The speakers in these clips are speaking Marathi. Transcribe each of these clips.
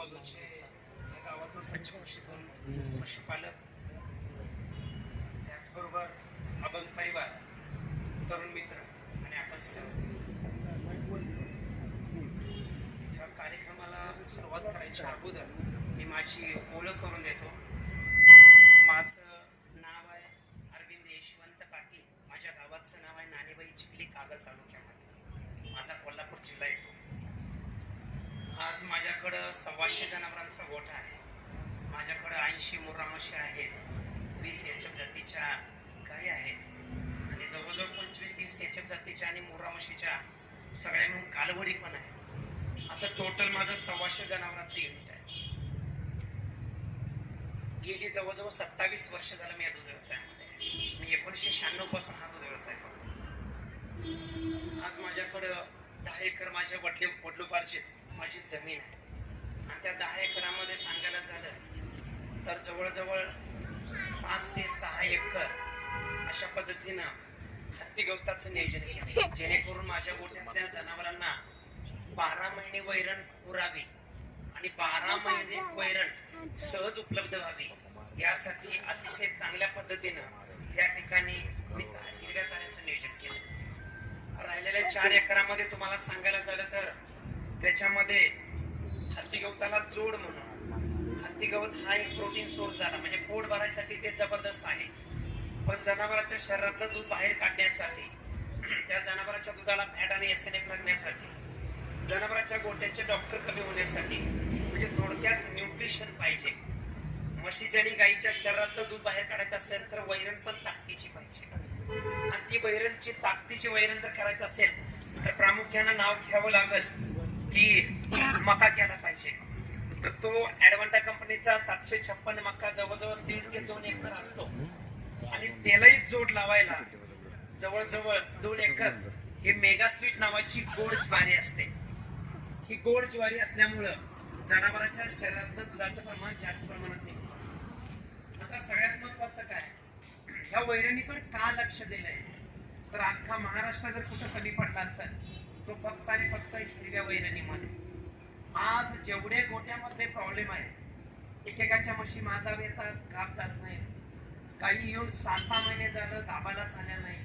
आजूबाजूचे या गावातून करून पशुपालक त्याचबरोबर अभंग परिवार तरुण मित्र आणि आपण सर्व. या कार्यक्रमाला सुरुवात करायच्या अगोदर मी माझी ओळख करून देतो. माझं नाव आहे अरविंद यशवंत पाटील. माझ्या गावाचं नाव आहे नाणेबाई चिखली कागल तालुक्यामध्ये. माझा कोल्हापूर जिल्हा येतो. आज माझ्याकडं सव्वाशे जनावरांचा गोठा आहे. माझ्याकडं ऐंशी मुर्रामशी आहेत. वीस एच जातीच्या गायी आहेत. आणि जवळजवळ पंचवीस तीस एच जातीच्या आणि मुरामशीच्या सगळ्या मिळून कालवडी पण आहे. असं टोटल माझं सव्वाशे जनावरांचं युनिट आहे. गेली जवळजवळ सत्तावीस वर्ष झालं मी या दूध व्यवसायामध्ये मी एकोणीसशे शहाण्णवपासून हा दूध व्यवसाय करतो आज माझ्याकडं दहा एकर माझ्या वडले वडलोपार्जित माझी जमीन आहे. आणि त्या दहा एकरामध्ये सांगायला झालं तर जवळजवळ पाच ते सहा एकर अशा पद्धतीनं हत्ती गवताचं नियोजन केलं. जेणेकरून माझ्या गोठ्यातल्या जनावरांना बारा महिने वैरण पुरावी आणि बारा महिने वैरण सहज उपलब्ध व्हावी. यासाठी अतिशय चांगल्या पद्धतीनं या ठिकाणी मी हिरव्या चाऱ्याचं नियोजन केलं. राहिलेल्या चार एकरामध्ये तुम्हाला सांगायला झालं तर त्याच्यामध्ये हत्ती गवताला जोड म्हणून. हत्ती गवत हा एक प्रोटीन सोर्स झाला. म्हणजे पोट भरायसाठी ते जबरदस्त आहे. पण जनावरांच्या शरीरातलं दूध बाहेर काढण्यासाठी त्या जनावरांच्या दुधाला फॅट आणि एस लागण्यासाठी जनावरांच्या गोट्याचे डॉक्टर कमी होण्यासाठी म्हणजे थोडक्यात न्यूट्रिशन पाहिजे. म्हशीच्या आणि गाईच्या शरीरातलं दूध बाहेर काढायचं असेल तर वैरण पण ताकदीची पाहिजे. आणि ती वैरणची ताकदीची वैरण जर करायचं असेल तर प्रामुख्यानं नाव घ्यावं लागेल. की मका केला पाहिजे. तर तो ऍडव्हान्टा कंपनीचा सातशे छप्पन मक्का जवळजवळ दीड ते दोन एकर असतो. आणि त्यालाही जोड लावायला जवळजवळ दोन एकर हे मेगा स्वीट नावाची गोड ज्वारी असते. ही गोड ज्वारी असल्यामुळं जनावरांच्या शरीरातलं दुधाचं प्रमाण जास्त प्रमाणात निघतं. आता सगळ्यात महत्वाचं काय? ह्या वैरणीकडे का लक्ष दिलंय? तर अख्खा महाराष्ट्र जर कुठं कमी पडला असेल तो फक्त आणि फक्त हिरव्या वैरणीमध्ये. आज जेवढे गोट्यामधले प्रॉब्लेम आहेत एकेकाच्या म्हशी माझा येतात गाप जात नाही काही येऊन सहा सहा महिने झालं गाबाला झाल्या नाही.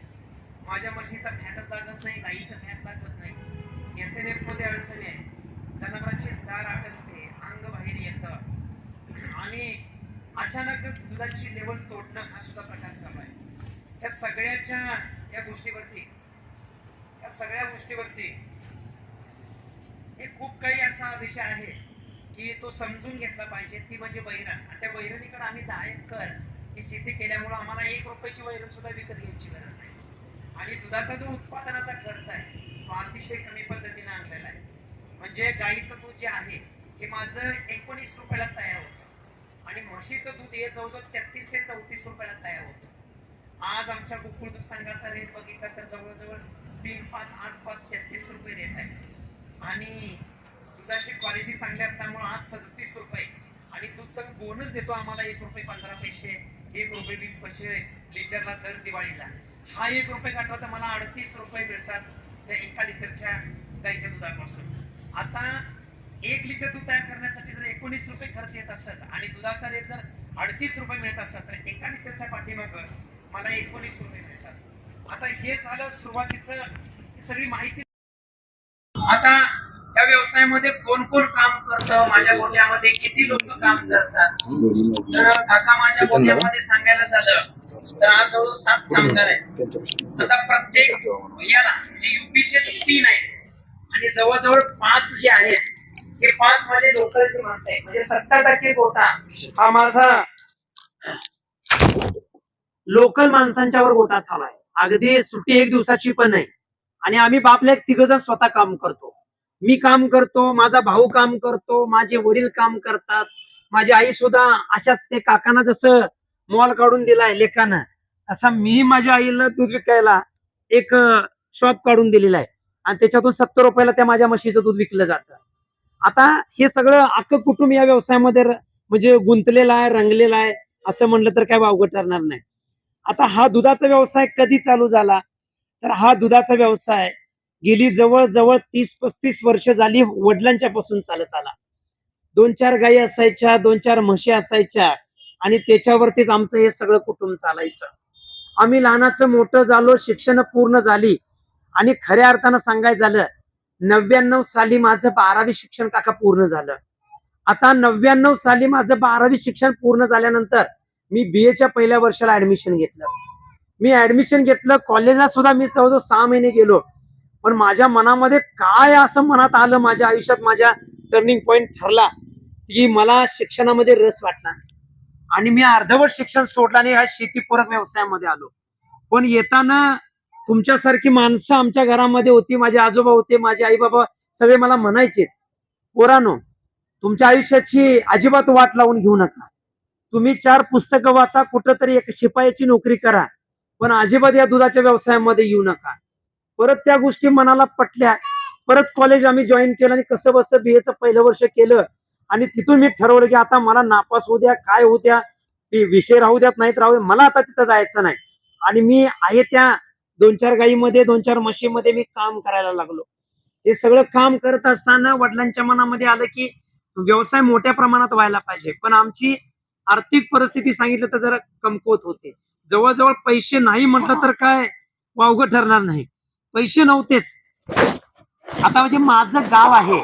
माझ्या म्हशीचा फॅटच लागत नाही गाईचं फॅट लागत नाही. एस एन एफमध्ये अडचणी आहेत. जनावरांची जाड आटकते अंग बाहेर येतं. आणि अचानक दुधाची लेवल तोडणं हा सुद्धा प्रकार चालू आहे. त्या सगळ्याच्या या गोष्टीवरती या सगळ्या गोष्टीवरती हे खूप काही असा विषय आहे की तो समजून घेतला पाहिजे. ती म्हणजे वैरण. आणि त्या वैरणीकडे आम्ही दहा एकर ही शेती केल्यामुळं आम्हाला एक रुपयाची वैरण सुद्धा विकत घ्यायची गरज नाही. आणि दुधाचा जो उत्पादनाचा खर्च आहे तो अतिशय कमी पद्धतीने आणलेला आहे. म्हणजे गाईचं दूध जे आहे हे माझं एकोणीस रुपयाला तयार होतं. आणि म्हशीचं दूध हे जवळजवळ तेहतीस ते चौतीस रुपयाला तयार होतं. आज आमच्या गोकुळ दूध संघाचा रेट बघितला तर जवळजवळ तीन पाच आठ पाच तेहतीस रुपये रेट आहे. आणि दुधाची क्वालिटी चांगली असल्यामुळे आज सदतीस रुपये. आणि दूध सगळं बोनस देतो आम्हाला एक रुपये पंधरा पैसे एक रुपये वीस पैसे लिटरला दर दिवाळीला. हा एक रुपये काढला तर मला अडतीस रुपये मिळतात त्या एका लिटरच्या गाईच्या दुधापासून. आता एक लिटर दूध तयार करण्यासाठी जर एकोणीस रुपये खर्च येत असत आणि दुधाचा रेट जर अडतीस रुपये मिळत असत तर एका लिटरच्या पाठीमागं मला एकोणीस रुपये मिळतात. आता हे झालं सुरुवातीचं सगळी माहिती आता या व्यवसायामध्ये कोण कोण काम करतं? माझ्या गोट्यामध्ये किती लोक काम करतात? तर काका माझ्या गोट्यामध्ये सांगायला झालं तर आज जवळ सात कामगार आहेत. आता प्रत्येक याला जे युपीचे तीन आहेत आणि जवळजवळ पाच जे आहेत हे पाच माझे लोकलचे माणसं आहेत. म्हणजे सत्तर टक्के गोटा हा माझा लोकल माणसांच्यावर गोटा चालू आहे. अगदी सुट्टी एक दिवसाची पण नाही. आणि आम्ही बापल्या तिघ जण स्वतः काम करतो. मी काम करतो माझा भाऊ काम करतो माझे वडील काम करतात माझी आई सुद्धा अशाच ते काकांना जसं मॉल काढून दिलाय लेखानं तसा मी माझ्या आईला दूध विकायला एक शॉप काढून दिलेला आहे. आणि त्याच्यातून सत्तर रुपयाला त्या माझ्या म्हशीचं दूध विकलं जातं. आता हे सगळं अख्खं कुटुंब या व्यवसायामध्ये म्हणजे गुंतलेलं आहे रंगलेलं आहे असं म्हणलं तर काय वावगं ठरणार नाही. आता हा दुधाचा व्यवसाय कधी चालू झाला? तर हा दुधाचा व्यवसाय गेली जवळ जवळ तीस पस्तीस वर्ष झाली वडिलांच्या पासून चालत आला. दोन चार गायी असायच्या दोन चार म्हशी असायच्या आणि त्याच्यावरतीच आमचं हे सगळं कुटुंब चालायचं. आम्ही लहानाचं मोठं झालो शिक्षण पूर्ण झाली आणि खऱ्या अर्थानं सांगायचं झालं नव्याण्णव साली माझं बारावी शिक्षण काका पूर्ण झालं. आता नव्याण्णव साली माझं बारावी शिक्षण पूर्ण झाल्यानंतर मी बी एच्या पहिल्या वर्षाला ऍडमिशन घेतलं. मी ऍडमिशन घेतलं कॉलेजला सुद्धा मी जवळजवळ सहा महिने गेलो. पण माझ्या मनामध्ये काय असं मनात आलं माझ्या आयुष्यात माझ्या टर्निंग पॉईंट ठरला की मला शिक्षणामध्ये रस वाटला आणि मी अर्धवट शिक्षण सोडलं आणि ह्या शेतीपूरक व्यवसायामध्ये आलो. पण येताना तुमच्यासारखी माणसं आमच्या घरामध्ये होती माझे आजोबा होते माझे आई बाबा सगळे मला म्हणायचे पोरानो तुमच्या आयुष्याची अजिबात वाट लावून घेऊ नका. तुम्ही चार पुस्तकं वाचा कुठंतरी एक शिपायाची नोकरी करा पण अजिबात या दुधाच्या व्यवसायामध्ये येऊ नका. परत त्या गोष्टी मनाला पटल्या परत कॉलेज आम्ही जॉईन केलं आणि कसं बसं बी एचं पहिलं वर्ष केलं आणि तिथून मी ठरवलं की आता मला नापास होऊ द्या काय होऊ द्या विषय राहू द्यात नाहीत राहू मला आता तिथं जायचं नाही. आणि मी आहे त्या दोन चार गायीमध्ये दोन चार म्हशीमध्ये मी काम करायला लागलो. हे सगळं काम करत असताना वडिलांच्या मनामध्ये आलं की व्यवसाय मोठ्या प्रमाणात व्हायला पाहिजे. पण आमची आर्थिक परिस्थिती सांगितलं तर जरा कमकुवत होते. जवळजवळ पैसे नाही म्हटलं तर काय? वावगं ठरणार नाही. पैसे नव्हतेच. आता म्हणजे माझं गाव आहे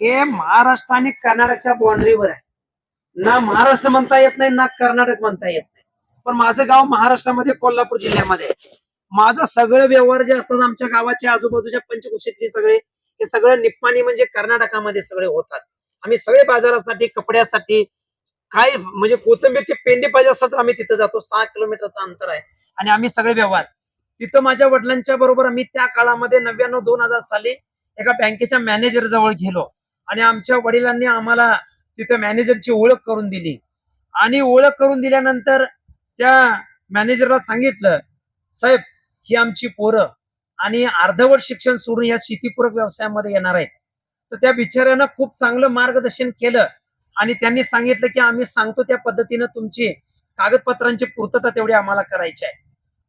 हे महाराष्ट्र आणि कर्नाटकच्या बाउंड्रीवर आहे. ना महाराष्ट्र म्हणता येत नाही ना कर्नाटक म्हणता येत नाही. पण माझं गाव महाराष्ट्रामध्ये कोल्हापूर जिल्ह्यामध्ये माझं सगळं व्यवहार जे असतात आमच्या गावाच्या आजूबाजूच्या पंचकुशीतले सगळे हे सगळं निप्पाणी म्हणजे कर्नाटकामध्ये सगळे होतात. आम्ही सगळे बाजारासाठी कपड्यासाठी काय म्हणजे कोथंबीरचे पेंडे पाहिजे असतात तर आम्ही तिथं जातो. सहा किलोमीटरचं अंतर आहे. आणि आम्ही सगळे व्यवहार. तिथं माझ्या वडिलांच्या बरोबर आम्ही त्या काळामध्ये नव्याण्णव दोन हजार साली एका बँकेच्या मॅनेजर जवळ गेलो. आणि आमच्या वडिलांनी आम्हाला तिथं मॅनेजरची ओळख करून दिली. आणि ओळख करून दिल्यानंतर त्या मॅनेजरला सांगितलं साहेब ही आमची पोरं आणि अर्धवट शिक्षण सोडून या शेतीपूरक व्यवसायामध्ये येणार आहेत. तर त्या बिचाऱ्यानं खूप चांगलं मार्गदर्शन केलं. आणि त्यांनी सांगितलं की आम्ही सांगतो त्या पद्धतीनं तुमची कागदपत्रांची पूर्तता तेवढी आम्हाला करायची आहे.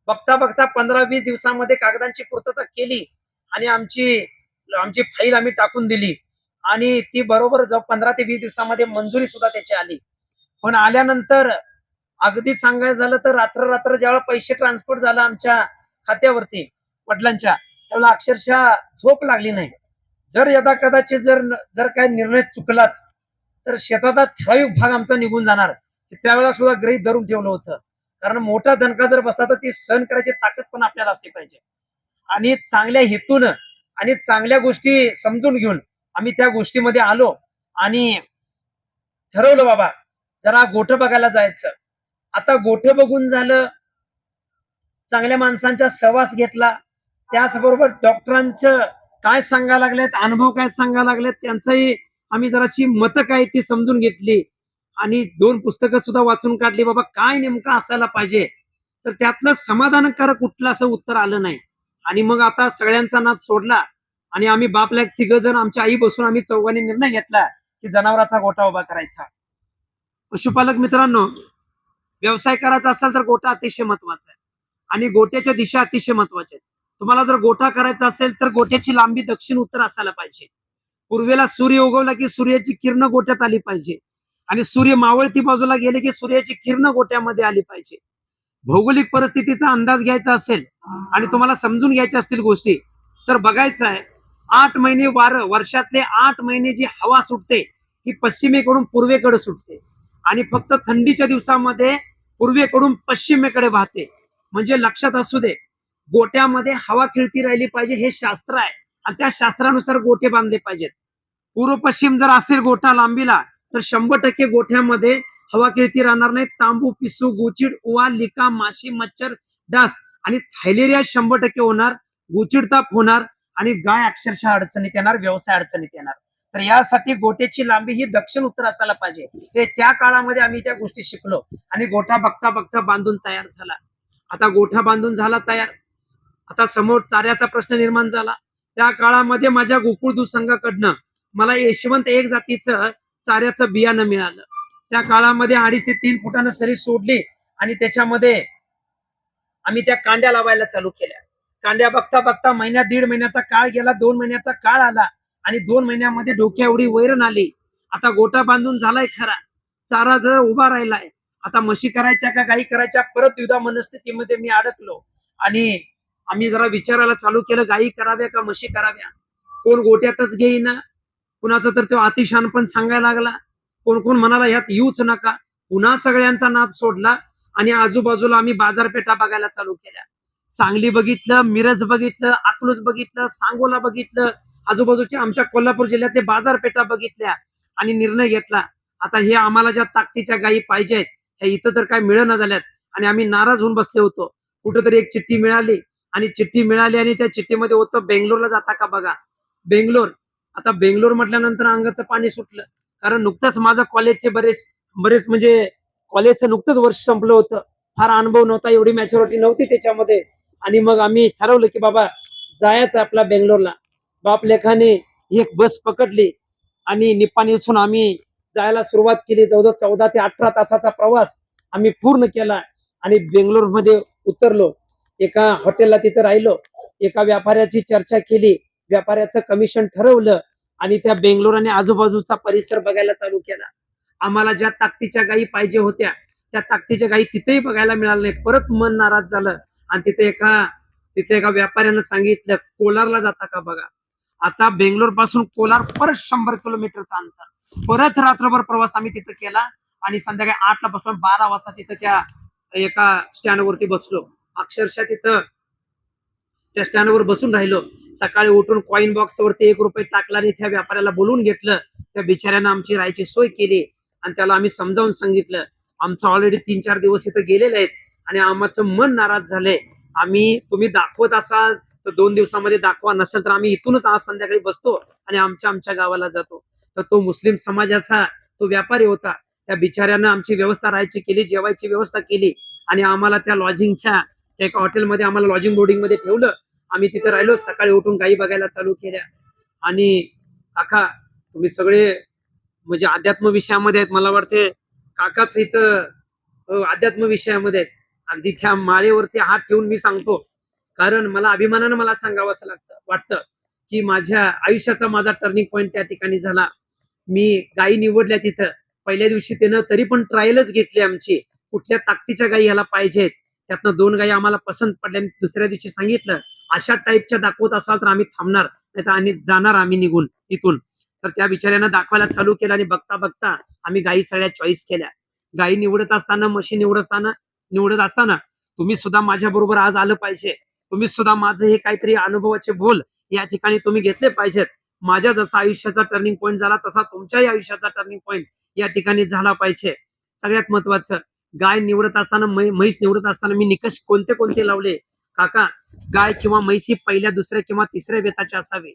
बघता बघता पंधरा वीस दिवसामध्ये कागदांची पूर्तता केली आणि आमची आमची फाईल आम्ही टाकून दिली. आणि ती बरोबर जव पंधरा ते वीस दिवसामध्ये मंजुरी सुद्धा त्याची आली. पण आल्यानंतर अगदी सांगायचं झालं तर रात्र रात्र ज्यावेळेला पैसे ट्रान्सफर झाला आमच्या खात्यावरती वडिलांच्या त्यावेळेला अक्षरशः झोप लागली नाही. जर यदा कदाचित जर जर काय निर्णय चुकलाच तर शेताचा ठराविक भाग आमचा निघून जाणार. त्यावेळेला सुद्धा ग्रहित धरून ठेवलं होतं. कारण मोठा दणका जर बसला तर ती सहन करायची ताकद पण आपल्याला असली पाहिजे. आणि चांगल्या हेतून आणि चांगल्या गोष्टी समजून घेऊन आम्ही त्या गोष्टीमध्ये आलो आणि ठरवलं बाबा जरा गोठ बघायला जायचं. आता गोठ बघून झालं चांगल्या माणसांचा सहवास घेतला. त्याचबरोबर डॉक्टरांचं काय सांगायला लागलेत अनुभव काय सांगायला लागलेत त्यांचंही आम्ही जराशी मतं काय ती समजून घेतली आणि दोन पुस्तकं सुद्धा वाचून काढली बाबा काय नेमकं असायला पाहिजे? तर त्यातलं समाधानकारक कुठलं असं उत्तर आलं नाही. आणि मग आता सगळ्यांचा नाद सोडला आणि आम्ही बापला तिघ जण आमच्या आई बसून आम्ही चौघांनी निर्णय घेतला की जनावराचा गोठा उभा करायचा. पशुपालक मित्रांनो व्यवसाय करायचा असेल तर गोठा अतिशय महत्त्वाचा आहे. आणि गोट्याच्या दिशा अतिशय महत्त्वाच्या आहेत. तुम्हाला जर गोठा करायचा असेल तर गोट्याची लांबी दक्षिण उत्तर असायला पाहिजे. पूर्वेला सूर्य उगवला की सूर्याची किरण गोट्यात आली पाहिजे. आणि सूर्य मावळती बाजूला गेले की सूर्याची किरण गोट्यामध्ये आली पाहिजे. भौगोलिक परिस्थितीचा अंदाज घ्यायचा असेल आणि तुम्हाला समजून घ्यायच्या असतील गोष्टी तर बघायचं आहे आठ महिने वारं वर्षातले आठ महिने जी हवा सुटते ही पश्चिमेकडून पूर्वेकडे सुटते. आणि फक्त थंडीच्या दिवसामध्ये पूर्वेकडून पश्चिमेकडे वाहते. म्हणजे लक्षात असू दे गोट्यामध्ये हवा खिळती राहिली पाहिजे हे शास्त्र आहे. आणि त्या शास्त्रानुसार गोटे बांधले पाहिजेत. पूर्व पश्चिम जर असेल गोठा लांबीला तर शंभर टक्के गोठ्यामध्ये हवा खेळती राहणार नाही. तांबू पिसू गोचिड उवा लिका माशी मच्छर डास आणि थायलेरिया शंभर टक्के होणार गोचिड ताप होणार आणि गाय अक्षरशः अडचणीत येणार व्यवसाय अडचणीत येणार. तर यासाठी गोट्याची लांबी ही दक्षिण उत्तर असायला पाहिजे. ते त्या काळामध्ये आम्ही त्या गोष्टी शिकलो आणि गोठा बघता बघता बांधून तयार झाला. आता गोठा बांधून झाला तयार. आता समोर चाऱ्याचा प्रश्न निर्माण झाला. त्या काळामध्ये माझ्या गोकुळ दूध संघाकडनं मला यशवंत एक जातीचं चाऱ्याचं बियाणं मिळालं. त्या काळामध्ये अडीच ते तीन फुटानं सरी सोडली आणि त्याच्यामध्ये आम्ही त्या कांड्या लावायला चालू केल्या. कांड्या बघता बघता महिन्यात दीड महिन्याचा काळ गेला दोन महिन्याचा काळ आला आणि दोन महिन्यामध्ये डोक्या एवढी वैरण आली. आता गोटा बांधून झालाय खरा. चारा जर उभा राहिलाय. आता म्हशी करायच्या का गाई करायच्या परत युद्धा मनस्थितीमध्ये मी अडकलो. आणि आम्ही जरा विचारायला चालू केलं गाई कराव्या का म्हशी कराव्या? कोण गोट्यातच घेईना? कुणाचं तर तो अतिशान पण सांगायला लागला. कोण कोण म्हणाला ह्यात येऊच नका. पुन्हा सगळ्यांचा नाद सोडला आणि आजूबाजूला आम्ही बाजारपेठा बघायला चालू केल्या. सांगली बघितलं मिरज बघितलं अकलूज बघितलं सांगोला बघितलं आजूबाजूच्या आमच्या कोल्हापूर जिल्ह्यातले बाजारपेठा बघितल्या आणि निर्णय घेतला. आता हे आम्हाला ज्या ताकदीच्या गायी पाहिजेत ह्या इथं तर काय मिळणं झाल्यात आणि आम्ही नाराज होऊन बसले होतो. कुठेतरी एक चिठ्ठी मिळाली. आणि चिठ्ठी मिळाली आणि त्या चिठ्ठीमध्ये होतं बेंगलोरला जाता का बघा? बेंगलोर. आता बेंगलोर म्हटल्यानंतर अंगाचं पाणी सुटलं. कारण नुकतंच माझं कॉलेजचे बरेच बरेच म्हणजे कॉलेजचं नुकतंच वर्ष संपलं होतं. फार अनुभव नव्हता एवढी मॅच्युरिटी नव्हती त्याच्यामध्ये. आणि मग आम्ही ठरवलं की बाबा जायचं आपला बेंगलोरला. बाप लेखाने एक बस पकडली आणि निप्पाणी इथून आम्ही जायला सुरुवात केली. जवळजवळ चौदा ते अठरा तासाचा प्रवास आम्ही पूर्ण केला आणि बेंगलोरमध्ये उतरलो. एका हॉटेलला तिथं राहिलो. एका व्यापाऱ्याची चर्चा केली. व्यापाऱ्याचं कमिशन ठरवलं आणि त्या बेंगलोर आणि आजूबाजूचा परिसर बघायला चालू केला. आम्हाला ज्या ताकदीच्या गायी पाहिजे होत्या त्या ताकदीच्या गायी तिथेही बघायला मिळालं नाही परत मन नाराज झालं आणि तिथे एका तिथे एका व्यापाऱ्यानं सांगितलं कोलारला जाता का बघा? आता बेंगलोरपासून कोलार परत शंभर किलोमीटरचा अंतर. परत रात्रभर प्रवास आम्ही तिथं केला आणि संध्याकाळी आठला पासून बारा वाजता तिथं त्या एका स्टँडवरती बसलो. अक्षरशः तिथं त्या स्टँडवर बसून राहिलो. सकाळी उठून कॉईन बॉक्स वरती एक रुपये टाकला आणि त्या व्यापाऱ्याला बोलवून घेतलं. त्या बिचाऱ्यानं आमची राहायची सोय केली आणि त्याला आम्ही समजावून सांगितलं. आमचं ऑलरेडी तीन चार दिवस इथं गेलेले आहेत आणि आमचं मन नाराज झालंय. आम्ही तुम्ही दाखवत असाल तर दोन दिवसामध्ये दाखवा. नसेल तर आम्ही इथूनच आज संध्याकाळी बसतो आणि आमच्या आमच्या गावाला जातो. तर तो मुस्लिम समाजाचा तो व्यापारी होता. त्या बिचाऱ्यानं आमची व्यवस्था राहायची केली जेवायची व्यवस्था केली आणि आम्हाला त्या लॉजिंगच्या त्या एका हॉटेलमध्ये आम्हाला लॉजिंग बोर्डिंगमध्ये ठेवलं. आम्ही तिथे राहिलो. सकाळी उठून गाई बघायला चालू केल्या. आणि काका तुम्ही सगळे म्हणजे अध्यात्म विषयामध्ये आहेत मला वाटते. काकाच इथं हो, अध्यात्म विषयामध्ये आहेत. अगदी त्या माळेवरती हात ठेवून मी सांगतो. कारण मला अभिमानानं मला सांगावं असं लागतं वाटतं की माझ्या आयुष्याचा माझा टर्निंग पॉईंट त्या ठिकाणी झाला. मी गायी निवडल्या तिथं. पहिल्या दिवशी त्यानं तरी पण ट्रायलच घेतली आमची. कुठल्या ताकदीच्या गायी ह्याला पाहिजेत? त्यातनं दोन गायी आम्हाला पसंत पडल्या आणि दुसऱ्या दिवशी सांगितलं अशा टाईपच्या दाखवत असाल तर आम्ही थांबणार नाही तर आणि जाणार आम्ही निघून इथून. तर त्या बिचाऱ्यानं दाखवायला चालू केलं आणि बघता बघता आम्ही गायी सगळ्या चॉईस केल्या. गायी निवडत असताना म्हशी निवडत असताना निवडत असताना तुम्ही सुद्धा माझ्या बरोबर आज आलं पाहिजे. तुम्ही सुद्धा माझं हे काहीतरी अनुभवाचे बोल या ठिकाणी तुम्ही घेतले पाहिजेत. माझ्या जसा आयुष्याचा टर्निंग पॉईंट झाला तसा तुमच्याही आयुष्याचा टर्निंग पॉईंट या ठिकाणी झाला पाहिजे. सगळ्यात महत्वाचं गाय निवडत असताना म्हैस निवडत असताना मी निकष कोणते कोणते लावले? काका गाय किंवा म्हैस ही पहिल्या दुसऱ्या किंवा तिसऱ्या वेताचे असावे.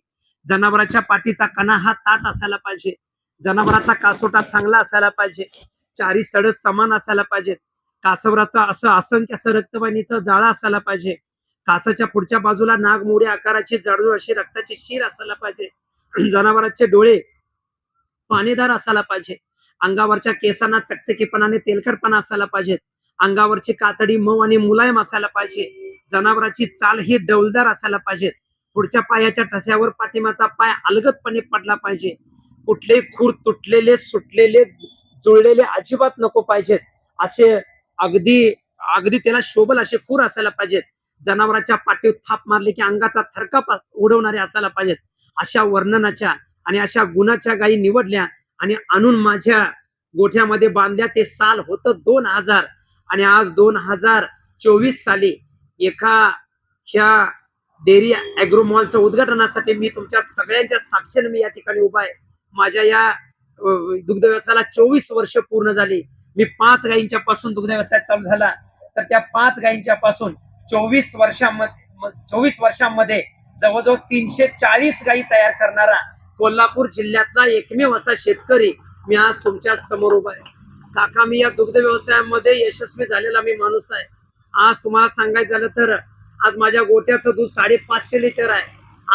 जनावराच्या पाठीचा कणा हा ताट असायला पाहिजे. जनावराचा कासोटा चांगला असायला पाहिजे. चारी सडस समान असायला पाहिजेत. कासवराचा असं असंख्य असं रक्तवाहिनीचं जाळा असायला पाहिजे. कासाच्या पुढच्या बाजूला नागमोडी आकाराची जाडजूळ अशी रक्ताची शीर असायला पाहिजे. जनावरांचे डोळे पाणीदार असायला पाहिजे. अंगावरच्या केसांना चकचकीपणाने तेलकटपणा असायला पाहिजेत अंगावरची कातडी मऊ आणि मुलायम असायला पाहिजे. जनावराची चाल ही डौलदार असायला पाहिजेत पुढच्या पायाच्या ठस्यावर पाठीमाचा पाय अलगदपणे पडला पाहिजे. कुठले खूर तुटलेले सुटलेले जुळलेले अजिबात नको पाहिजेत असे अगदी अगदी त्याला शोभल असे खूर असायला पाहिजेत. जनावराच्या पाठीवर थाप मारली की अंगाचा थरकाप उडवणारे असायला पाहिजेत. अशा वर्णनाच्या आणि अशा गुणाच्या गायी निवडल्या आणि आणून माझ्या गोठ्यामध्ये बांधल्या. ते साल होतं दोन हजार. आणि आज दोन हजार चोवीस साली एका ह्या डेअरी अॅग्रो मॉलचं उद्घाटनासाठी मी तुमच्या सगळ्यांच्या साक्षीने मी या ठिकाणी उभा आहे. माझ्या या दुग्ध व्यवसायाला चोवीस वर्ष पूर्ण झाली. मी पाच गायींच्या पासून दुग्ध व्यवसाय चालू झाला. तर त्या पाच गायींच्या पासून चोवीस वर्षांमध्ये चोवीस वर्षांमध्ये जवळजवळ तीनशे चाळीस गायी तयार करणारा कोल्हापूर जिल्ह्यातला एकमेव असा शेतकरी मी आज तुमच्यासमोर उभा आहे. काका मी या दुग्ध व्यवसायामध्ये यशस्वी झालेला मी माणूस आहे. आज तुम्हाला सांगायचं झालं तर आज माझ्या गोट्याचं दूध साडेपाचशे लिटर आहे.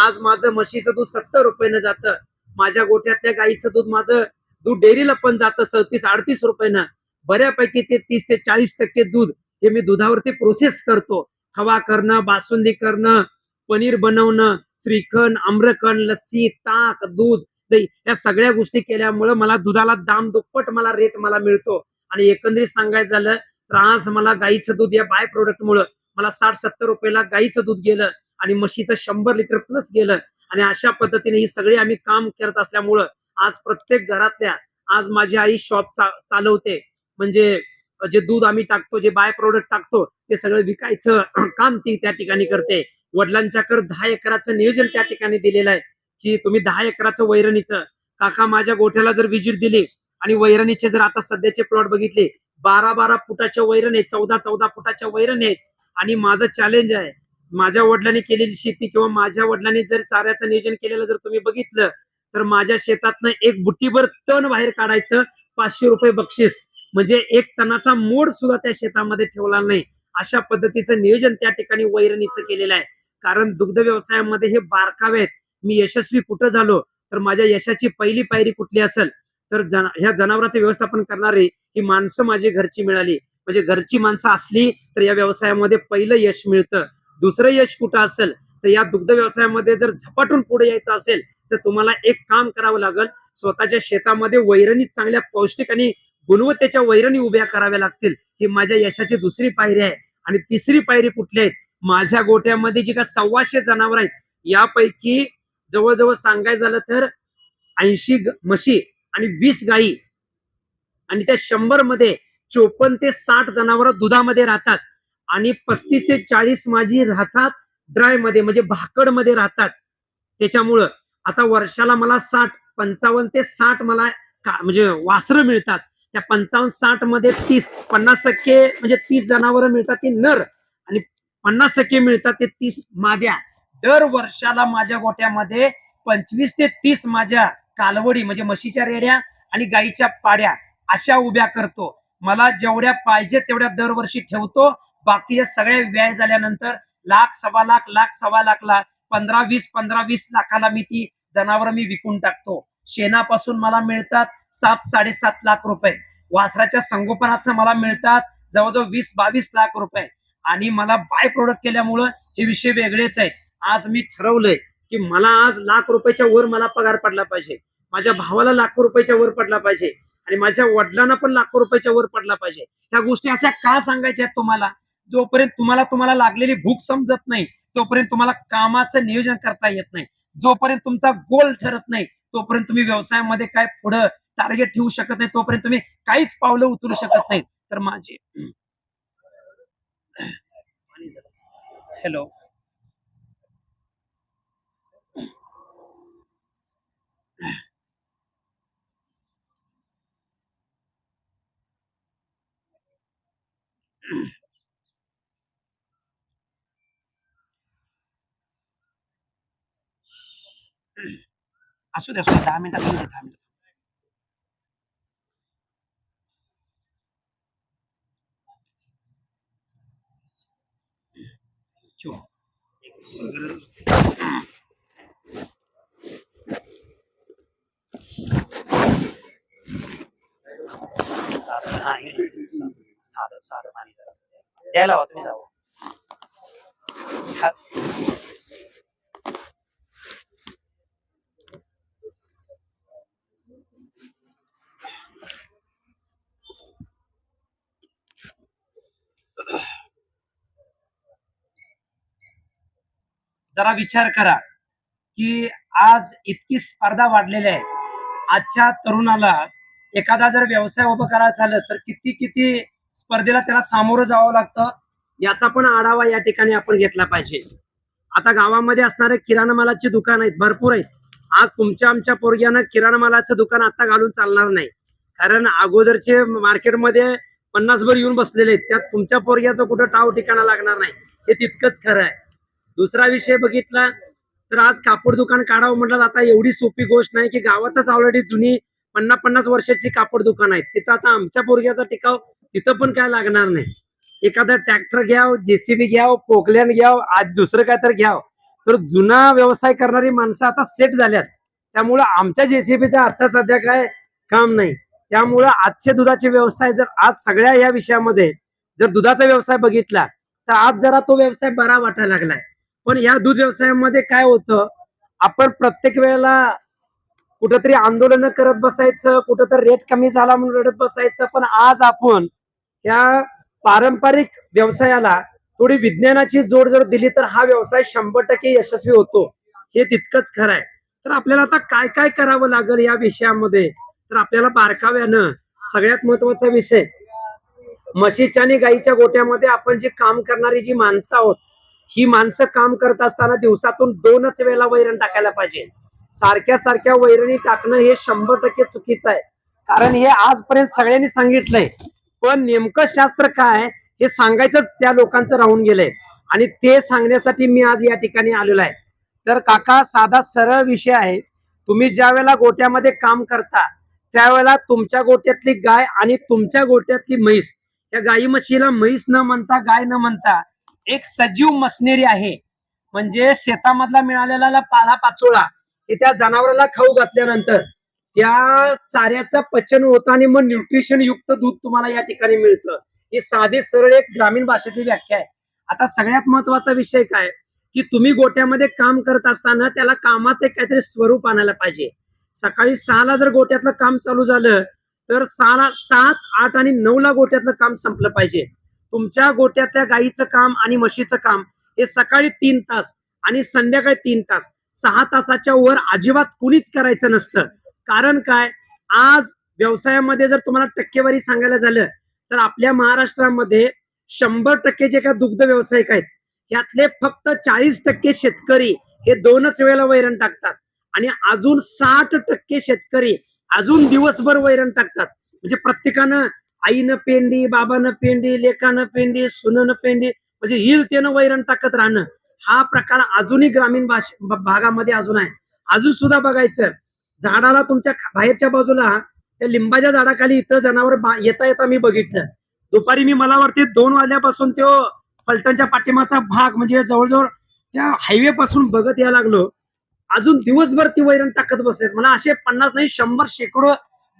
आज माझं म्हशीचं दूध सत्तर रुपयानं जातं. माझ्या गोट्यातल्या गाईचं दूध माझं दूध डेअरीला पण जातं सदतीस अडतीस रुपयानं. बऱ्यापैकी ते तीस ते चाळीस टक्के दूध हे मी दुधावरती प्रोसेस करतो. खवा करणं बासुंदी करणं पनीर बनवणं श्रीखंड आम्रखंड लस्सी ताक दूध दही या सगळ्या गोष्टी केल्यामुळं मला दुधाला दाम दुप्पट मला रेट मला मिळतो. आणि एकंदरीत सांगायचं झालं तर आज मला गाईचं दूध या बाय प्रोडक्ट मुळे मला साठ सत्तर रुपयाला गाईचं दूध गेलं आणि म्हशीचं शंभर लिटर प्लस गेलं. आणि अशा पद्धतीने ही सगळी आम्ही काम करत असल्यामुळं आज प्रत्येक घरातल्या आज माझी आई शॉप चालवते. म्हणजे जे दूध आम्ही टाकतो जे बाय प्रोडक्ट टाकतो ते सगळं विकायचं काम ती त्या ठिकाणी करते. वडिलांच्याकडे दहा एकराचं नियोजन त्या ठिकाणी दिलेलं आहे. की तुम्ही दहा एकराचं वैरणीचं काका माझ्या गोठ्याला जर विजिट दिली आणि वैरणीचे जर आता सध्याचे प्लॉट बघितले बारा बारा फुटाच्या वैरण आहेत चौदा चौदा फुटाच्या वैरण आहेत आणि माझं चॅलेंज आहे. माझ्या वडिलांनी केलेली शेती किंवा माझ्या वडिलांनी जर चाऱ्याचं नियोजन केलेलं जर तुम्ही बघितलं तर माझ्या शेतातनं एक बुट्टीभर तण बाहेर काढायचं पाचशे रुपये बक्षीस. म्हणजे एक तणाचा मोड सुद्धा त्या शेतामध्ये ठेवला नाही. अशा पद्धतीचं नियोजन त्या ठिकाणी वैरणीचं केलेलं आहे. कारण दुग्ध व्यवसायामध्ये हे बारकावे आहेत. मी यशस्वी कुठं झालो? तर माझ्या यशाची पहिली पायरी कुठली असेल? तर जन ह्या जनावरांचं व्यवस्थापन करणारी ही माणसं माझी घरची मिळाली. म्हणजे घरची माणसं असली तर या व्यवसायामध्ये पहिलं यश मिळतं. दुसरं यश कुठं असेल? तर या दुग्ध व्यवसायामध्ये जर झपाटून पुढे यायचं असेल तर तुम्हाला एक काम करावं लागेल. स्वतःच्या शेतामध्ये वैरणी चांगल्या पौष्टिक आणि गुणवत्तेच्या वैरणी उभ्या कराव्या लागतील. ही माझ्या यशाची दुसरी पायरी आहे. आणि तिसरी पायरी कुठली आहे? माझ्या गोट्यामध्ये जी का सव्वाशे जनावर आहेत यापैकी जवळजवळ सांगायचं झालं तर ऐंशी म्हशी आणि वीस गायी आणि त्या शंभरमध्ये चोपन्न ते साठ जनावर दुधामध्ये राहतात आणि पस्तीस ते चाळीस माझी राहतात ड्रायमध्ये म्हणजे भाकडमध्ये राहतात. त्याच्यामुळं आता वर्षाला मला साठ पंचावन्न ते साठ मला का म्हणजे वासरं मिळतात. त्या पंचावन्न साठमध्ये तीस पन्नास टक्के म्हणजे तीस जनावरं मिळतात ते नर आणि पन्नास टक्के मिळतात ते तीस माद्या दर वर्षाला माझ्या गोट्यामध्ये पंचवीस ते तीस माझ्या कालवडी म्हणजे म्हशीच्या रेड्या आणि गाईच्या पाड्या अशा उभ्या करतो. मला जेवढ्या पाहिजे तेवढ्या दरवर्षी ठेवतो. बाकी या सगळ्या व्याय झाल्यानंतर लाख सव्वा लाख लाख सव्वा लाखला पंधरा वीस पंधरा वीस लाखाला मी ती जनावर मी विकून टाकतो. शेणापासून मला मिळतात सात साडेसात लाख रुपये. वासराच्या संगोपनात मला मिळतात जवळजवळ वीस बावीस लाख रुपये. आणि मला बाय प्रोडक्ट केल्यामुळं हे विषय वेगळेच आहे. आज मी ठरवलंय की मला आज लाख रुपयाच्या वर मला पगार पडला पाहिजे. माझ्या भावाला लाखो रुपयाच्या वर पडला पाहिजे. आणि माझ्या वडिलांना पण लाखो रुपयाच्या वर पडला पाहिजे. ह्या गोष्टी अशा का सांगायच्या आहेत तुम्हाला? जोपर्यंत तुम्हाला तुम्हाला लागलेली भूक समजत नाही तोपर्यंत तुम्हाला कामाचं नियोजन करता येत नाही. जोपर्यंत तुमचा गोल ठरत नाही तोपर्यंत तुम्ही व्यवसायामध्ये काय पुढं टार्गेट ठेवू शकत नाही तोपर्यंत तुम्ही काहीच पावलं उचलू शकत नाही. तर माझी हॅलो असू द्या असू द्या दहा मिनिटात येऊ दे, दहा मिनिटात Sure. साधं हा, हे. साधं साधं पाणी जरासं द्या. द्यायला हवा तुम्ही जाऊ. जरा विचार करा की आज इतकी स्पर्धा वाढलेली आहे. आजच्या तरुणाला एखादा जर व्यवसाय उभं करायचं झालं तर किती किती स्पर्धेला त्याला सामोरं जावं लागतं याचा पण आढावा या ठिकाणी आपण घेतला पाहिजे. आता गावामध्ये असणारे किराणा मालाचे दुकान आहेत भरपूर आहेत. आज तुमच्या आमच्या पोरग्यानं किराणा मालाचं दुकान आता घालून चालणार नाही. कारण अगोदरचे मार्केटमध्ये पन्नासभर येऊन बसलेले आहेत. त्यात तुमच्या पोरग्याचं कुठं टाव ठिकाणा लागणार नाही. हे तितकंच खरं आहे. दुसरा विषय बघितला तर आज कापड दुकान काढावं म्हटलं तर आता एवढी सोपी गोष्ट नाही की गावातच ऑलरेडी जुनी पन्नास पन्नास वर्षाची कापड दुकान आहेत. तिथं आता आमच्या पोरग्याचा टिकाव तिथं पण काय लागणार नाही. एखादा ट्रॅक्टर घ्याव जेसीबी घ्याव पोकल्यान घ्याव आज दुसरं काय तर घ्याव. तर जुना व्यवसाय करणारी माणसं आता सेट झाल्यात. त्यामुळं आमच्या जेसीबीचा आता सध्या काय काम नाही. त्यामुळं आजचे दुधाचे व्यवसाय जर आज सगळ्या या विषयामध्ये जर दुधाचा व्यवसाय बघितला तर आज जरा तो व्यवसाय बरा वाटायला लागलाय. पण या दूध व्यवसायामध्ये काय होतं? आपण प्रत्येक वेळेला कुठंतरी आंदोलन करत बसायचं कुठंतरी रेट कमी झाला म्हणून रडत बसायचं पण आज आपण या पारंपरिक व्यवसायाला थोडी विज्ञानाची जोड जर दिली तर हा व्यवसाय शंभर टक्के यशस्वी होतो. हे तितकंच खरं आहे. तर आपल्याला आता काय काय करावं लागेल या विषयामध्ये? तर आपल्याला बारकाव्यानं सगळ्यात महत्त्वाचा विषय म्हशीच्या आणि गाईच्या गोट्यामध्ये आपण जे काम करणारी जी माणसं आहोत ही माणसं काम करत असताना दिवसातून दोनच वेळेला वैरण टाकायला पाहिजे. सारख्या सारख्या वैरणी टाकणं हे शंभर टक्के चुकीचं आहे. कारण हे आजपर्यंत सगळ्यांनी सांगितलंय. पण नेमकं शास्त्र काय हे सांगायचंच त्या लोकांचं राहून गेलंय. आणि ते सांगण्यासाठी मी आज या ठिकाणी आलेलो आहे. तर काका साधा सरळ विषय आहे. तुम्ही ज्या वेळेला गोट्यामध्ये काम करता त्यावेळेला तुमच्या गोट्यातली गाय आणि तुमच्या गोट्यातली म्हैस. या गाई म्हशीला म्हैस न म्हणता गाय न म्हणता एक सजीव मशनरी आहे. म्हणजे शेतामधला मिळालेला पाला पाचोळा हे त्या जनावराला खाऊ घातल्यानंतर त्या चाऱ्याचं पचन होतं आणि मग न्यूट्रिशन युक्त दूध तुम्हाला या ठिकाणी मिळतं. ही साधी सरळ एक ग्रामीण भाषेतली व्याख्या आहे. आता सगळ्यात महत्त्वाचा विषय काय? की तुम्ही गोट्यामध्ये काम करत असताना त्याला कामाचं काहीतरी स्वरूप आणायला पाहिजे. सकाळी सहाला जर गोट्यातलं काम चालू झालं तर सहाला सात आठ आणि नऊ ला गोट्यातलं काम संपलं पाहिजे. तुमच्या गोट्यातल्या गाईचं काम आणि म्हशीचं काम हे सकाळी तीन तास आणि संध्याकाळी तीन तास. सहा तासाच्या वर अजिबात कुणीच करायचं नसतं. कारण काय? आज व्यवसायामध्ये जर तुम्हाला टक्केवारी सांगायला झालं तर आपल्या महाराष्ट्रामध्ये शंभर टक्के जे काय दुग्ध व्यावसायिक आहेत यातले फक्त चाळीस टक्के शेतकरी हे दोनच वेळेला वैरण टाकतात. आणि अजून साठ टक्के शेतकरी अजून दिवसभर वैरण टाकतात. म्हणजे प्रत्येकानं आईनं पेंडी बाबानं पेंडी लेकानं पेंडी सुननं पेंडी म्हणजे हिल तेनं वैरण टाकत राहणं हा प्रकार अजूनही ग्रामीण भागामध्ये अजून आहे. अजून सुद्धा बघायचं झाडाला तुमच्या बाहेरच्या बाजूला त्या लिंबाच्या झाडाखाली इथं जनावर येता येता मी बघितलं. दुपारी मी मला वाटते दोन वाजल्यापासून तो फलटणच्या पाठिंबाचा भाग म्हणजे जवळजवळ त्या हायवे पासून बघत यायला लागलो. अजून दिवसभर ती वैरण टाकत बसलेत. मला असे पन्नास नाही शंभर शेकडो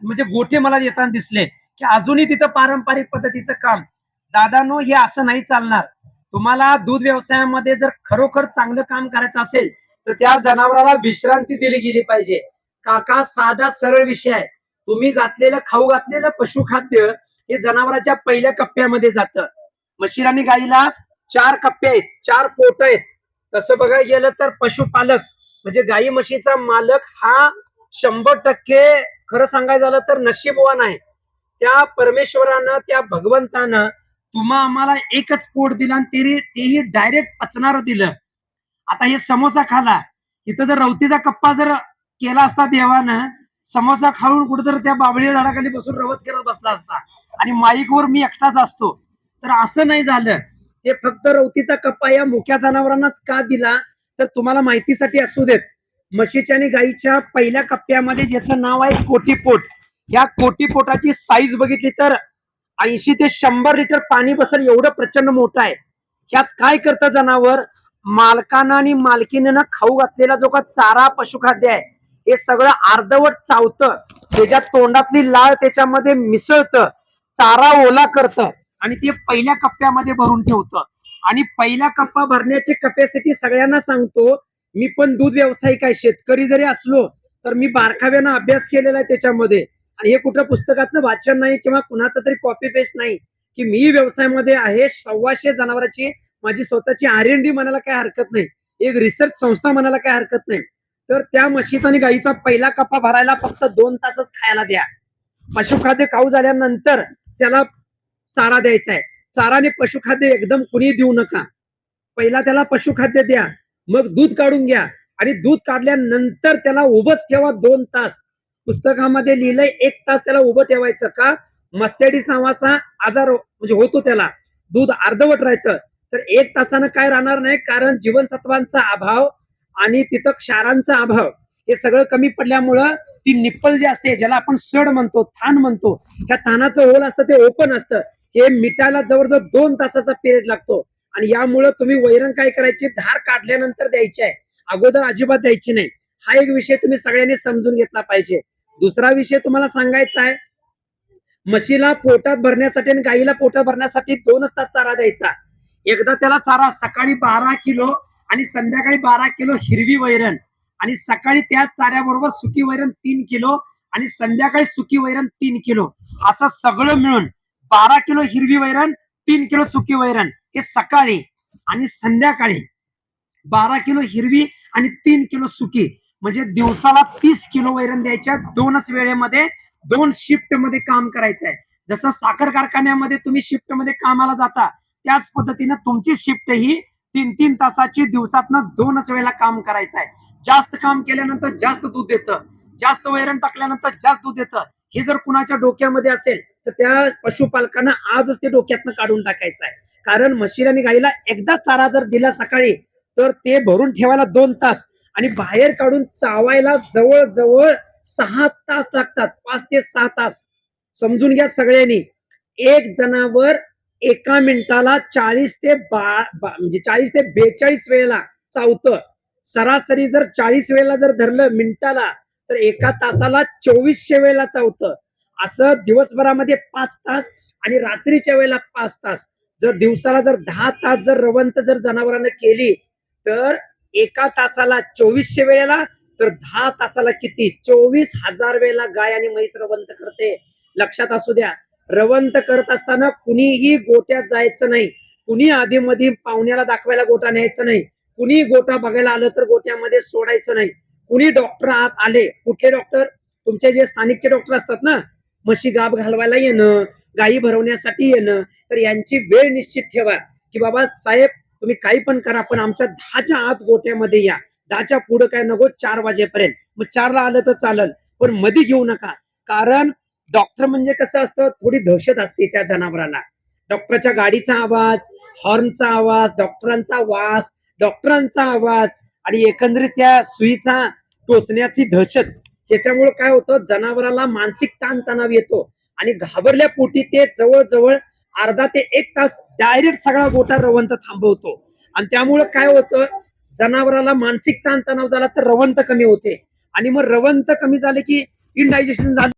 म्हणजे गोठे मला येताना दिसले. की अजूनही तिथं पारंपरिक पद्धतीचं काम. दादानो हे असं नाही चालणार. तुम्हाला दूध व्यवसायामध्ये जर खरोखर चांगलं काम करायचं असेल तर त्या जनावराला विश्रांती दिली गेली पाहिजे. काका साधा सरळ विषय आहे. तुम्ही घातलेलं खाऊ घातलेलं पशुखाद्य हे जनावरांच्या पहिल्या कप्प्यामध्ये जातं. म्हशीर आणि गाईला चार कप्पे आहेत चार पोट आहेत. तसं बघायला गेलं तर पशुपालक म्हणजे गाई म्हशीचा मालक हा शंभर टक्के खरं सांगायचं झालं तर नशीबवान आहे. त्या परमेश्वरानं त्या भगवंतानं तुम्हा आम्हाला एकच पोट दिलं आणि तेही तेही डायरेक्ट पचणार दिलं. आता हे समोसा खाला. इथं जर रवतीचा कप्पा जर केला असता देवानं समोसा खाऊन कुठेतरी त्या बाबळी झाडाखाली बसून रवत करत बसला असता. आणि माईकवर मी एकटाच असतो. तर असं नाही झालं. ते फक्त रवतीचा कप्पा या मुख्या जनावरांनाच का दिला तर तुम्हाला माहितीसाठी असू देत. म्हशीच्या आणि गाईच्या पहिल्या कप्प्यामध्ये ज्याचं नाव आहे कोटीपोट. ह्या कोटी पोटाची साईज बघितली तर ऐंशी ते शंभर लिटर पाणी बसेल एवढं प्रचंड मोठं आहे. ह्यात काय करतं जनावर? मालकानं आणि मालकीनं खाऊ घातलेला जो का चारा पशुखाद्य आहे हे सगळं अर्धवट चावतं. त्याच्या तोंडातली लाळ त्याच्यामध्ये मिसळतं. चारा ओला करतं. आणि ते पहिल्या कप्प्यामध्ये भरून ठेवतं. आणि पहिला कप्पा भरण्याची कपॅसिटी सगळ्यांना सांगतो मी पण दूध व्यावसायिक आहे शेतकरी जरी असलो तर मी बारकाव्यानं अभ्यास केलेला आहे त्याच्यामध्ये. आणि हे कुठं पुस्तकातलं वाचन नाही किंवा कुणाचं तरी कॉपी पेस्ट नाही की मी व्यवसायामध्ये आहे सव्वाशे जनावरांची माझी स्वतःची आर एन डी म्हणायला काय हरकत नाही एक रिसर्च संस्था म्हणायला काय हरकत नाही. तर त्या म्हशीत आणि गाईचा पहिला कप्पा भरायला फक्त दोन तासच खायला द्या. पशुखाद्य खाऊ झाल्यानंतर त्याला चारा द्यायचा आहे. चारा आणि पशुखाद्य एकदम कुणी देऊ नका. पहिला त्याला पशुखाद्य द्या मग दूध काढून घ्या आणि दूध काढल्यानंतर त्याला उभंच ठेवा दोन तास. पुस्तकामध्ये लिहिलंय एक तास त्याला उभं ठेवायचं का? मस्टॅडिस नावाचा आजार म्हणजे होतो त्याला. दूध अर्धवट राहतं. तर एक तासानं काय राहणार नाही कारण जीवनसत्वांचा अभाव आणि तिथं क्षारांचा अभाव हे सगळं कमी पडल्यामुळं ती निप्पल जी असते ज्याला आपण सड म्हणतो थान म्हणतो त्या थानाचं होल असतं ते ओपन असतं. हे मिटायला जवळजवळ दोन तासाचा पिरियड लागतो. आणि यामुळं तुम्ही वैरण काय करायची? धार काढल्यानंतर द्यायची आहे. अगोदर अजिबात द्यायची नाही. हा एक विषय तुम्ही सगळ्यांनी समजून घेतला पाहिजे. दुसरा विषय तुम्हाला सांगायचा आहे. म्हशीला पोटात भरण्यासाठी आणि गाईला पोटात भरण्यासाठी दोनच तास चारा द्यायचा. एकदा त्याला चारा सकाळी बारा किलो आणि संध्याकाळी बारा किलो हिरवी वैरण. आणि सकाळी त्या चाऱ्याबरोबर सुकी वैरण तीन किलो आणि संध्याकाळी सुकी वैरण तीन किलो. असं सगळं मिळून बारा किलो हिरवी वैरण तीन किलो सुकी वैरण हे सकाळी आणि संध्याकाळी बारा किलो हिरवी आणि तीन किलो सुकी म्हणजे दिवसाला तीस किलो वैरण द्यायच्या दोनच वेळेमध्ये दोन शिफ्टमध्ये काम करायचं आहे जसं साखर कारखान्यामध्ये तुम्ही शिफ्टमध्ये कामाला जाता त्याच पद्धतीनं तुमची शिफ्ट ही तीन तीन तासाची दिवसातनं दोनच वेळेला काम करायचं आहे जास्त काम केल्यानंतर जास्त दूध देतं. जास्त वैरण टाकल्यानंतर जास्त दूध देतं. हे जर कुणाच्या डोक्यामध्ये असेल तर त्या पशुपालकांना आजच ते डोक्यातनं काढून टाकायचं आहे कारण म्हशीला आणि गाईला एकदा चारा जर दिला सकाळी तर ते भरून ठेवायला दोन तास. आणि बाहेर काढून चावायला जवळजवळ सहा तास लागतात. पाच ते सहा तास. समजून घ्या सगळ्यांनी. एक जनावर एका मिनिटाला चाळीस ते बा बा- म्हणजे चाळीस ते बेचाळीस वेळेला चावतं. सरासरी जर चाळीस वेळेला जर धरलं मिनिटाला तर एका तासाला चोवीसशे वेळेला चावतं. असं दिवसभरामध्ये पाच तास आणि रात्रीच्या वेळेला पाच तास. जर दिवसाला जर दहा तास जर रवंत जर जनावरांना केली तर एका तासाला चोवीसशे वेळेला तर दहा तासाला किती? चोवीस हजार वेळेला गाय आणि म्हैस रवंत करते. लक्षात असू द्या रवंत करत असताना कुणीही गोट्यात जायचं नाही. कुणी आधी मधी पाहुण्याला दाखवायला गोटा न्यायचं नाही. कुणी गोटा बघायला आलं तर गोट्यामध्ये सोडायचं नाही. कुणी डॉक्टर आत आले कुठले डॉक्टर? तुमचे जे स्थानिकचे डॉक्टर असतात ना म्हशी गाब घालवायला येणं गायी भरवण्यासाठी येणं तर यांची वेळ निश्चित ठेवा. की बाबा साहेब तुम्ही काही पण करा पण आमच्या दहाच्या आत गोट्यामध्ये या. दहाच्या पुढं काय नको चार वाजेपर्यंत. मग चारला आलं तर चालल पण मध्ये घेऊ नका. कारण डॉक्टर म्हणजे कसं असतं थोडी दहशत असते त्या जनावराला डॉक्टरच्या गाडीचा आवाज हॉर्नचा आवाज डॉक्टरांचा वास डॉक्टरांचा आवाज आणि एकंदरीत त्या सुईचा टोचण्याची दहशत. त्याच्यामुळे काय होतं जनावराला मानसिक ताणतणाव येतो. आणि घाबरल्या पोटी ते जवळजवळ अर्धा ते एक तास डायरेक्ट सगळा गोटा रवंत थांबवतो. आणि त्यामुळं काय होतं? जनावराला मानसिक ताणतणाव झाला तर रवंत कमी होते. आणि मग रवंत कमी झाले की इनडायजेशन झालं.